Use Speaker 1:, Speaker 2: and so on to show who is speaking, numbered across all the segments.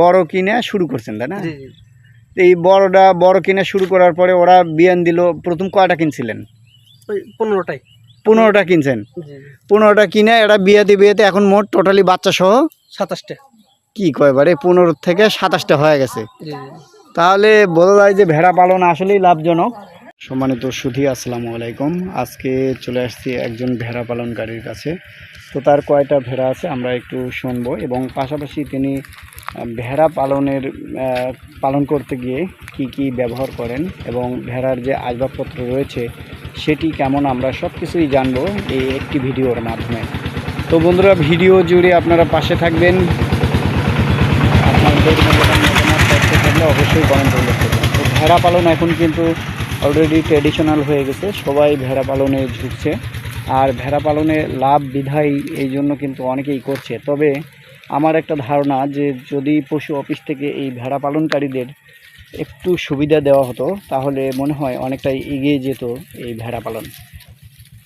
Speaker 1: বড় কিনে শুরু করছেন তাই না? এই বড়টা বড় কিনে শুরু করার পরে ওরা বিয়ান দিল প্রথম কয়টা কিনছিলেন?
Speaker 2: ওই পনেরোটাই।
Speaker 1: পনেরোটা কিনছেন? পনেরোটা কিনে এরা বিয়াতে বিয়েতে এখন মোট টোটালি বাচ্চা সহ
Speaker 2: সাতাশটা।
Speaker 1: কি কয়বারে পনেরো থেকে সাতাশটা হয়ে গেছে। তাহলে বোঝা যায় যে ভেড়া পালন আসলেই লাভজনক। সম্মানিত সুধী আসসালামু আলাইকুম। আজকে চলে আসছি একজন ভেড়া পালনকারীর কাছে। তো তার কয়টা ভেড়া আছে আমরা একটু শুনব এবং পাশাপাশি তিনি ভেড়া পালনের পালন করতে গিয়ে কি কি ব্যবহার করেন এবং ভেড়ার যে আসবাবপত্র রয়েছে, সেটি কেমন আমরা সব কিছুই জানব এই একটি ভিডিওর মাধ্যমে। তো বন্ধুরা, ভিডিও জুড়ে আপনারা পাশে থাকবেন। অবশ্যই কমেন্ট করবেন তো ভেড়া পালন এখন কিন্তু অলরেডি ট্রেডিশনাল হয়ে গেছে, সবাই ভেড়া পালনে ঝুঁকছে। আর ভেড়া পালনে লাভ বিধায় এই জন্য কিন্তু অনেকেই করছে। তবে আমার একটা ধারণা যে যদি পশু অফিস থেকে এই ভেড়া পালনকারীদের একটু সুবিধা দেওয়া হতো, তাহলে মনে হয় অনেকটাই এগিয়ে যেত এই ভেড়া পালন।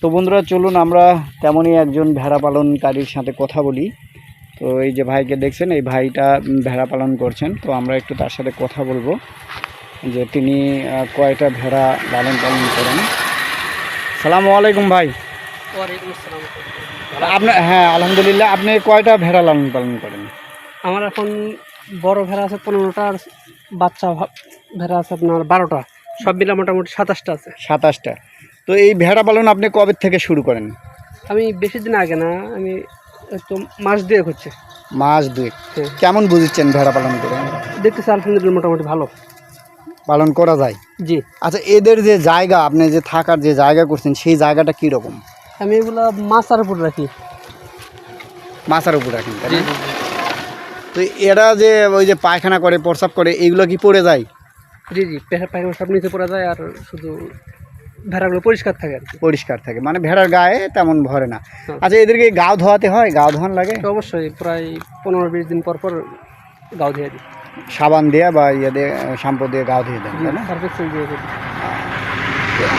Speaker 1: তো বন্ধুরা, চলুন আমরা তেমনই একজন ভেড়া পালনকারীর সাথে কথা বলি। তো এই যে ভাইকে দেখছেন, এই ভাইটা ভেড়া পালন করছেন। তো আমরা একটু তার সাথে কথা বলব যে তিনি কয়টা ভেড়া লালন পালন করেন। সালামু আলাইকুম ভাই। আপনার হ্যাঁ আলহামদুলিল্লাহ আপনি কয়টা ভেড়া লালন পালন করেন?
Speaker 2: আমার এখন বড় ভেড়া আছে পনেরোটা আর বাচ্চা ভেড়া আছে আপনার বারোটা। সব মিলে মোটামুটি সাতাশটা আছে।
Speaker 1: সাতাশটা। তো এই ভেড়া পালন আপনি কবে থেকে শুরু করেন?
Speaker 2: আমি বেশি দিন আগে না আমি তো মাস দিয়ে হচ্ছে।
Speaker 1: মাস দুই
Speaker 2: হ্যাঁ।
Speaker 1: কেমন বুঝছেন ভেড়া পালন করে?
Speaker 2: দেখতেছি আলহামদুলিল্লাহ মোটামুটি ভালো।
Speaker 1: পালন করা যায়?
Speaker 2: জি।
Speaker 1: আচ্ছা এদের যে জায়গা আপনি যে থাকার যে জায়গা করছেন সেই জায়গাটা কীরকম?
Speaker 2: আমি এগুলো মাছার উপর রাখি।
Speaker 1: মাছার উপর রাখি তো এরা যে ওই যে পায়খানা করে প্রস্রাব করে এইগুলো কি পড়ে যায়?
Speaker 2: জি জি পায়খানা সব নিচে পড়া যায় আর শুধু ভেড়াগুলো পরিষ্কার থাকে আর কি।
Speaker 1: পরিষ্কার থাকে মানে ভেড়ার গায়ে তেমন ভরে না। আচ্ছা এদেরকে গাও ধোয়াতে হয়? গাও ধোয়ান লাগে?
Speaker 2: তো অবশ্যই প্রায় পনেরো বিশ দিন পর পর গাও ধুয়ে দিই।
Speaker 1: সাবান দিয়ে বা ইয়ে দিয়ে শ্যাম্পু দিয়ে গাও ধুয়ে দেন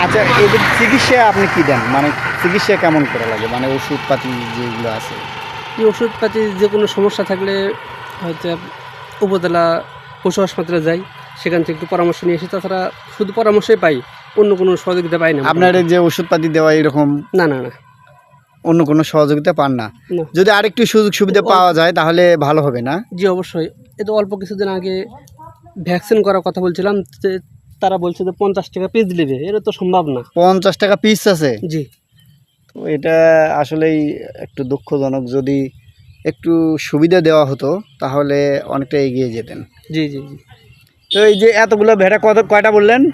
Speaker 1: আচ্ছা এদের চিকিৎসা আপনি কি দেন? মানে চিকিৎসা কেমন করে লাগে? মানে ওষুধপাতি যেগুলো আছে।
Speaker 2: এই ওষুধপাতি যে কোনো সমস্যা থাকলে হয়তো উপজেলা পশু হাসপাতালে যাই সেখান থেকে একটু পরামর্শ নিয়ে এসে তাছাড়া শুধু পরামর্শই পাই অন্য কোনো সহযোগিতা পাই না
Speaker 1: আপনার যে ওষুধপাতি দেওয়া এরকম
Speaker 2: না না না।
Speaker 1: অন্য কোনো সহযোগিতা পান না? যদি আরেকটু সুযোগ সুবিধা পাওয়া যায় তাহলে ভালো হবে না?
Speaker 2: জি অবশ্যই। এ তো অল্প কিছুদিন আগে ভ্যাকসিন করার কথা বলছিলাম তারা বলছে যে পঞ্চাশ টাকা পিস নেবে এটা তো সম্ভব না।
Speaker 1: পঞ্চাশ টাকা পিস আছে?
Speaker 2: জি।
Speaker 1: এটা আসলেই একটু দুঃখজনক। যদি একটু সুবিধা দেওয়া হতো তাহলে অনেকটা এগিয়ে যেতেন।
Speaker 2: জি জি জি।
Speaker 1: তো এই যে এতগুলো ভেড়া কত কয়টা বললেন?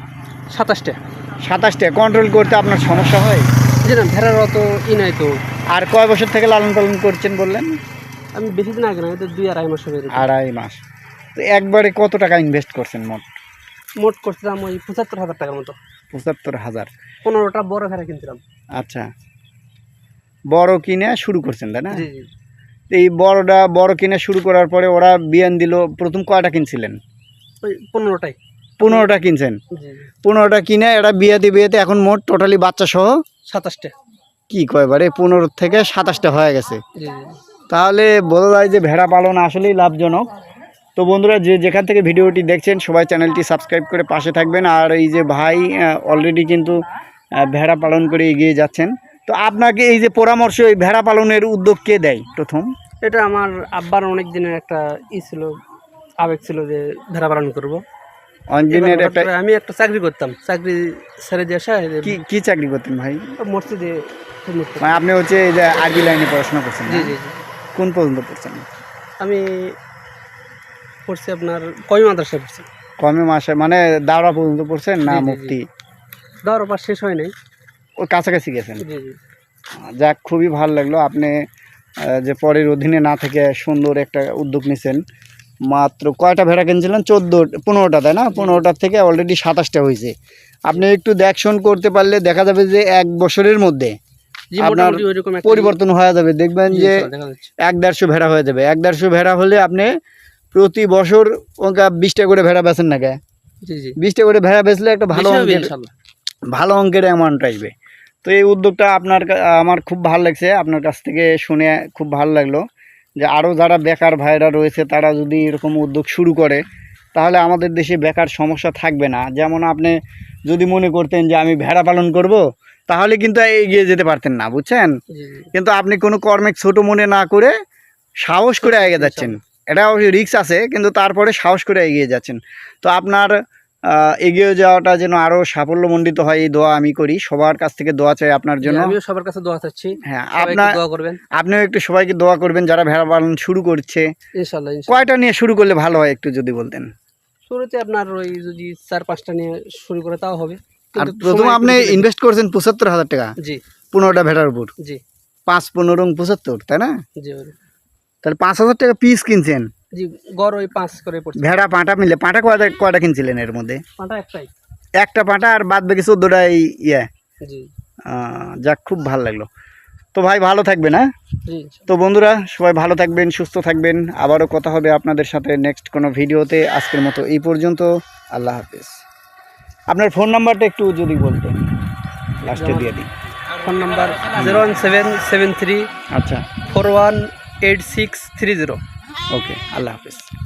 Speaker 2: সাতাশটা।
Speaker 1: সাতাশটা। কন্ট্রোল করতে আপনার সমস্যা হয়?
Speaker 2: জি না ভেড়ার অত ই নাই তো।
Speaker 1: আর কয় বছর থেকে লালন পালন করছেন বললেন?
Speaker 2: আমি বেশি দিন আগে না এটা দুই আড়াই মাস হবে
Speaker 1: আড়াই মাস। তো একবারে কত টাকা ইনভেস্ট করছেন মোট?
Speaker 2: মোট করছিলাম ওই পঁচাত্তর হাজার টাকার মতো।
Speaker 1: পঁচাত্তর হাজার।
Speaker 2: পনেরোটা বড় ভেড়া কিনছিলাম।
Speaker 1: আচ্ছা। বড় কিনে শুরু করছেন তাই না? এই বড়টা বড় কিনে শুরু করার পরে ওরা বিয়ান দিল প্রথম কয়টা কিনছিলেন?
Speaker 2: ওই পনেরোটাই।
Speaker 1: পনেরোটা কিনছেন। পনেরোটা কিনে এরা বিয়েতে বিয়েতে এখন মোট টোটালি বাচ্চা সহ?
Speaker 2: সাতাশটা।
Speaker 1: কি কয়বারে পনেরো থেকে সাতাশটা হয়ে গেছে। তাহলে বোঝা যায় যে ভেড়া পালন আসলেই লাভজনক। তো বন্ধুরা যে যেখান থেকে ভিডিওটি দেখছেন সবাই চ্যানেলটি সাবস্ক্রাইব করে পাশে থাকবেন। আর এই যে ভাই অলরেডি কিন্তু ভেড়া পালন করে এগিয়ে যাচ্ছেন। তো আপনাকে এই যে পরামর্শ এই ভেড়া পালনের উদ্যোগ কে দেয় প্রথম?
Speaker 2: এটা আমার আব্বার অনেক দিনের একটা ই ছিল আবেগ ছিল যে ভেড়া পালন করব।
Speaker 1: একটা
Speaker 2: আমি একটা চাকরি করতাম চাকরি ছেড়ে দিয়ে আসা
Speaker 1: কি কি চাকরি করতেন ভাই?
Speaker 2: মসজিদে করতাম।
Speaker 1: মানে আপনি হচ্ছে এই যে আরবি লাইনে পড়াশোনা করছেন
Speaker 2: জি জি জি।
Speaker 1: কোন পর্যন্ত পড়ছেন?
Speaker 2: আমি পড়ছি আপনার কয় মাদ্রাসায় পড়ছি।
Speaker 1: কমে মাসে মানে দাওরা পর্যন্ত পড়ছেন না। মুক্তি
Speaker 2: দর পাস শেষ হয় নাই।
Speaker 1: ওর কাছাকাছি গেছেন। যাক খুবই ভালো লাগল। আপনি যে পরের অধীনে না থেকে সুন্দর একটা উদ্যোগ নিছেন মাত্র কয়টা ভেড়া কিনছিলেন? চোদ্দ পনেরোটা তাই না? পনেরোটার থেকে অলরেডি সাতাশটা হয়েছে আপনি একটু দেখশন করতে পারলে দেখা যাবে যে এক বছরের মধ্যে আপনার পরিবর্তন হয়ে যাবে। দেখবেন যে এক দেড়শো ভেড়া হয়ে যাবে। এক দেড়শো ভেড়া হলে আপনি প্রতি বছর বিশটা করে ভেড়া বেচেন না কে? বিশটা করে ভেড়া বেচলে একটা ভালো অঙ্কের ভালো অঙ্কের অ্যামাউন্ট আসবে। তো এই উদ্যোগটা আপনার আমার খুব ভালো লাগছে। আপনার কাছ থেকে শুনে খুব ভালো লাগল যে আরও যারা বেকার ভাইরা রয়েছে তারা যদি এরকম উদ্যোগ শুরু করে তাহলে আমাদের দেশে বেকার সমস্যা থাকবে না। যেমন আপনি যদি মনে করতেন যে আমি ভেড়া পালন করব তাহলে কিন্তু এগিয়ে যেতে পারতেন না বুঝছেন? কিন্তু আপনি কোনো কর্মে ছোট মনে না করে সাহস করে এগিয়ে যাচ্ছেন। এটা অবশ্যই রিস্ক আছে কিন্তু তারপরে সাহস করে এগিয়ে যাচ্ছেন। তো আপনার এগিয়ে যাওয়াটা যেন আরও সাফল্যমণ্ডিত হয় এই দোয়া আমি করি। সবার কাছ থেকে দোয়া চাই আপনার জন্য।
Speaker 2: আমিও সবার কাছে দোয়া চাচ্ছি।
Speaker 1: হ্যাঁ আপনার
Speaker 2: দোয়া করবেন।
Speaker 1: আপনিও একটু সবাইকে দোয়া করবেন যারা ভেড়া পালন শুরু করছে।
Speaker 2: ইনশাল্লাহ
Speaker 1: কয়টা নিয়ে শুরু করলে ভালো হয় একটু যদি বলতেন?
Speaker 2: শুরুতে আপনার ওই যদি চার পাঁচটা নিয়ে শুরু করে তাও হবে।
Speaker 1: আর প্রথম আপনি ইনভেস্ট করছেন পঁচাত্তর হাজার টাকা।
Speaker 2: জি।
Speaker 1: পনেরোটা ভেড়ার উপর।
Speaker 2: জি।
Speaker 1: পাঁচ পনেরো পঁচাত্তর তাই না?
Speaker 2: জি
Speaker 1: তাহলে পাঁচ হাজার টাকা পিস কিনছেন।
Speaker 2: জি গড় ওই পাঁচ করে পড়ছে।
Speaker 1: ভেড়া পাঁটা মিলে পাঁটা কয়টা কয়টা কিনছিলেন এর মধ্যে?
Speaker 2: পাঁটা একটাই।
Speaker 1: একটা পাঁটা আর বাদ বাকি চোদ্দোটাই ইয়ে।
Speaker 2: জি।
Speaker 1: যাক খুব ভালো লাগল। তো ভাই ভালো থাকবেন হ্যাঁ? তো বন্ধুরা সবাই ভালো থাকবেন সুস্থ থাকবেন। আবারও কথা হবে আপনাদের সাথে নেক্সট কোনো ভিডিওতে। আজকের মতো এই পর্যন্ত। আল্লাহ হাফেজ। আপনার ফোন নাম্বারটা একটু যদি বলতেন। লাস্টে দিয়ে দিই
Speaker 2: phone number zero one seven seven three
Speaker 1: আচ্ছা।
Speaker 2: Four one eight six three zero
Speaker 1: okay আল্লাহ হাফেজ